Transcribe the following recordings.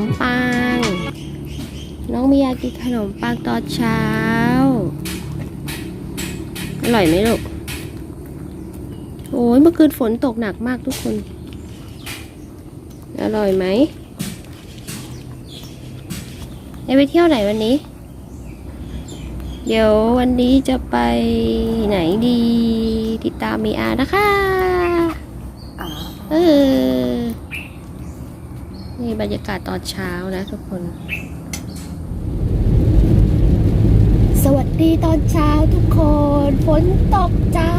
มปัง น้องมียากินขนมปังตอนเช้า อร่อยไหมลูก โอ้ยเมื่อคืนฝนตกหนักมากทุกคน อร่อยไหมจะไปเที่ยวไหนวันนี้ เดี๋ยววันนี้จะไปไหนดี ติดตามมีอานะคะ เออ นี่บรรยากาศตอนเช้านะทุกคน สวัสดีตอนเช้าทุกคน ฝนตกจ้า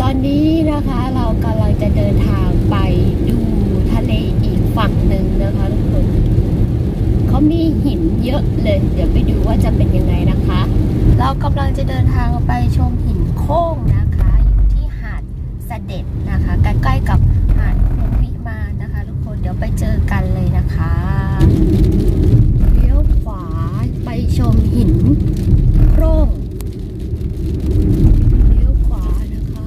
ตอนนี้นะคะเรากำลังจะเดินทางไปดูทะเลอีกฝั่งหนึ่งนะคะทุกคนเขามีหินเยอะเลย เดี๋ยวไปดูว่าจะเป็นยังไงนะคะ เรากำลังจะเดินทางไปชมหินโค้งนะคะ อยู่ที่หาดเสด็จนะคะ ใกล้ๆกับหาดภูวิมานนะคะ ทุกคน เดี๋ยวไปเจอกันเลยนะคะเลี้ยวขวาไปชมหินโคร่งเลี้ยวขวานะคะ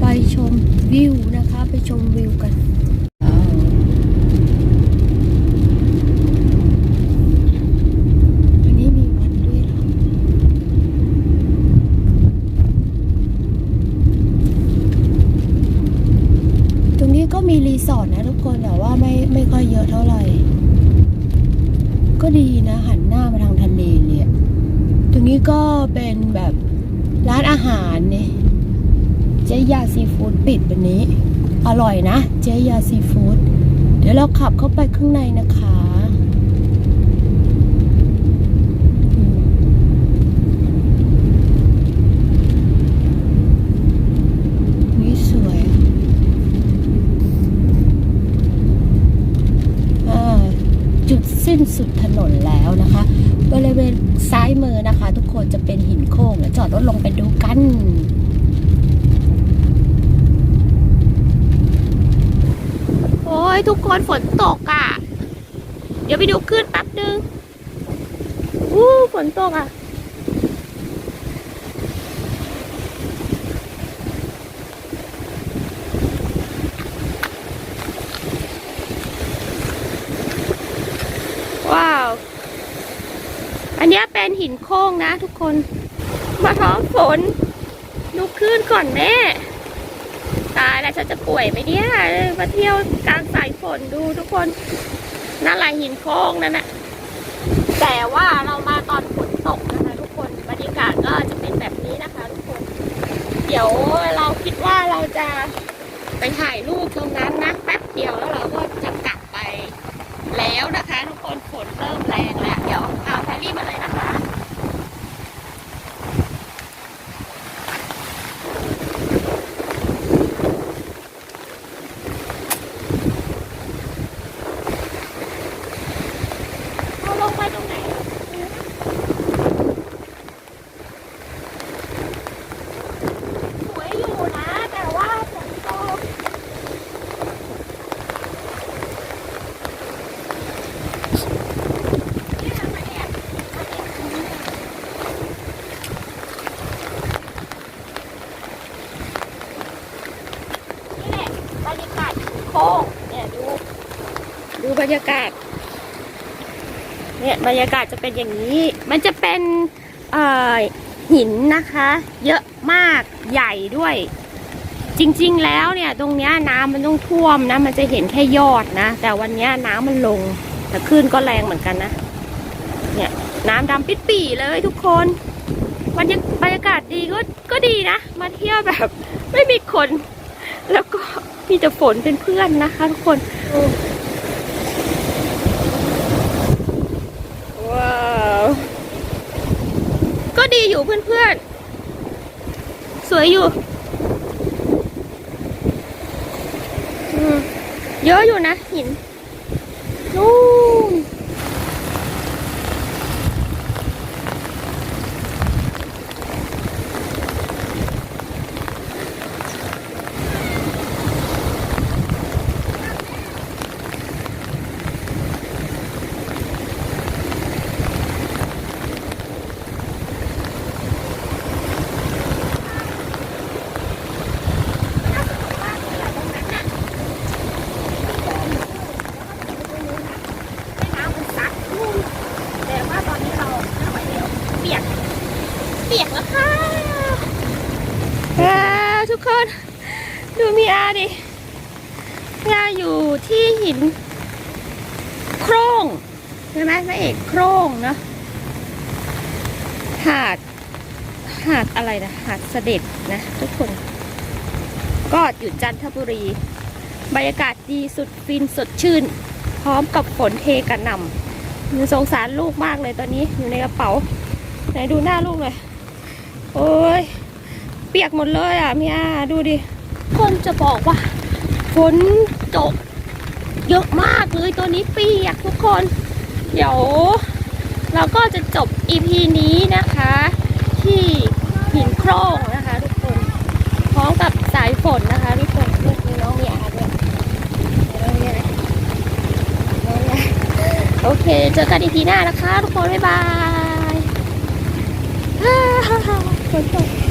ไปชมวิวนะคะ ไปชมวิวกันอ้าววันนี้มีวันด้วยเหรอ ตรงนี้ก็มีรีสอร์ท นะทุกคนแต่ว่าไม่ไม่ค่อยเยอะเท่าไหร่ ก็ดีนะ หันหน้ามาทางทะเลเนี่ย ตรงนี้ก็เป็นแบบร้านอาหารเนี่ยเจ๊ยาซีฟู้ดปิดวันนี้ อร่อยนะ เจ๊ยาซีฟู้ดเดี๋ยวเราขับเข้าไปข้างในนะคะอืมนี่สวยอะ อ่าจุด สุดถนนแล้วนะคะ บริเวณซ้ายมือนะคะ ทุกคนจะเป็นหินโค้งแล้วจอดรถลงไปดูกันโอ้ยทุกคนฝนตกอะ เดี๋ยวไปดูขึ้นแป๊บนึงอู้ฝนตกอะาว อั นเนี้ยเป็นหินโค้งนะทุกคน มาท้องฝนดูคลื่นก่อนแม่ ตายแล้วฉันจะป่วยไหมเนี่ยมาเที่ยวกลางสายฝนดูทุกคนนั่นแหละหินโค้งนั่นนะแต่ว่าเรามาตอนฝนตกนะคะทุกคนบรรยากาศก็จะเป็นแบบนี้นะคะทุกคน เดี๋ยวเราคิดว่าเราจะไปถ่ายรูปตรงนั้นนะแป๊บเดียวแล้วเราก็จะกลับไปแล้วนะคะ ทุกคนฝนเริ่มแรงแล้ว เดี๋ยวเอาแพรรี่มาเลยนะคะ เอาลง ไปตรงไหนสวยอยู่นะ แต่ว่าฝนตกนี่แหละบรรยากาศโค้งเนี่ยดู ดูบรรยากาศ เนี่ยบรรยากาศจะเป็นอย่างนี้ มันจะเป็นหินนะคะ เยอะมากใหญ่ด้วย จริงๆแล้วเนี่ยตรงนี้น้ำมันต้องท่วมนะ มันจะเห็นแค่ยอดนะ แต่วันนี้น้ำมันลง แต่คลื่นก็แรงเหมือนกันนะ เนี่ยน้ำดำปิดปี่เลยทุกคนบรรยาบรรยากาศดีก็ก็ดีนะ มาเที่ยวแบบ ไม่มีคน แล้วก็มีแต่ฝนเป็นเพื่อนนะคะทุกคน ว้าว ก็ดีอยู่ เพื่อนๆ สวยอยู่ เยอะอยู่นะหินนู่น ว้าวทุกคนดูมีอาดิมีอาอยู่ที่หิน โครงใช่ไหมพระเอกโครงเนาะหาดหาดอะไรนะหาดเสด็จนะทุกคน ก็อยู่จันทบุรี บรรยากาศดีสุดฟินสดชื่น พร้อมกับฝนเทกระหน่ำมีสงสารลูกมากเลยตอนนี้อยู่ในกระเป๋า ไหนดูหน้าลูกเลย โอ้ย ปียกหมดเลยอะเมียดูดิ คนจะบอกว่าฝนตกเยอะมากเลยตัวนี้เปียกทุกคน เดี๋ยว เราก็จะจบ EP นี้นะคะ ที่หินโครงนะคะ ทุกคนพร้อมกับสายฝนนะคะทุกคนนี่มีน้องเมียด้วยน้องเมียน้องเมียโอเค เจอกัน EP หน้านะคะ ทุกคน บ๊ายบายฮ่าฮ่าฮ่าฝนตก